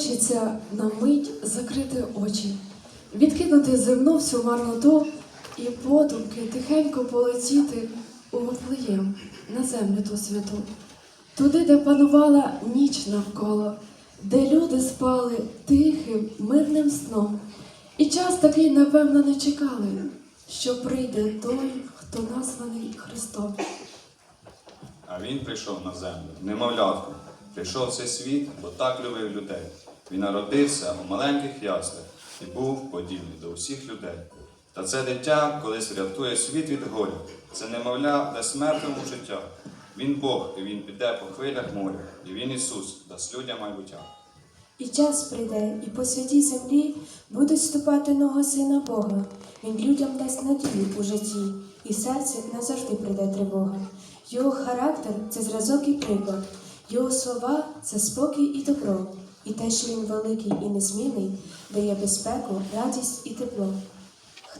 Хочеться на мить закрити очі, відкинути земну всю марноту і подумки тихенько полетіти у Вифлеєм на землю ту святу, туди, де панувала ніч навколо, де люди спали тихим, мирним сном. І час такий, напевно, не чекали, що прийде той, хто названий Христом. А він прийшов на землю, немовлятко. Прийшов цей світ, бо так любив людей. Він народився у маленьких яслах і був подібний до усіх людей. Та це дитя колись врятує світ від горя. Це немовля дасть мертвому життя. Він Бог, і він піде по хвилях моря, і він Ісус дасть людям майбуття. І час прийде, і по святій землі будуть ступати нога сина Бога. Він людям дасть надію у житті, і в серці назавжди прийде тривога. Його характер це зразок і приклад, його слова це спокій і добро. І те, що він великий і незмінний, дає безпеку, радість і тепло.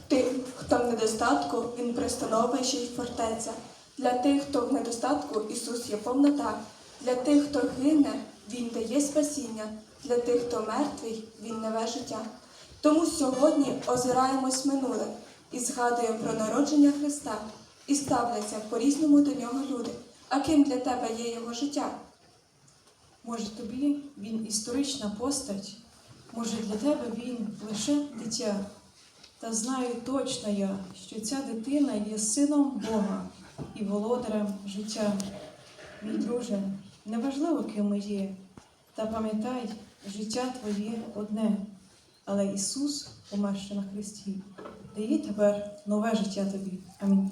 Тим, хто в недостатку, він пристановище й фортеця. Для тих, хто в недостатку, Ісус є повнота. Для тих, хто гине, Він дає спасіння. Для тих, хто мертвий, Він нове життя. Тому сьогодні озираємось минуле і згадуємо про народження Христа і ставляться по-різному до нього люди. А ким для тебе є його життя? Може, тобі він історична постать, може для тебе він лише дитя. Та знаю точно я, що ця дитина є сином Бога і володарем життя. Мій друже, неважливо, ким ми є, та пам'ятай, життя твоє одне, але Ісус, померши на Христі, дає тепер нове життя тобі. Амінь.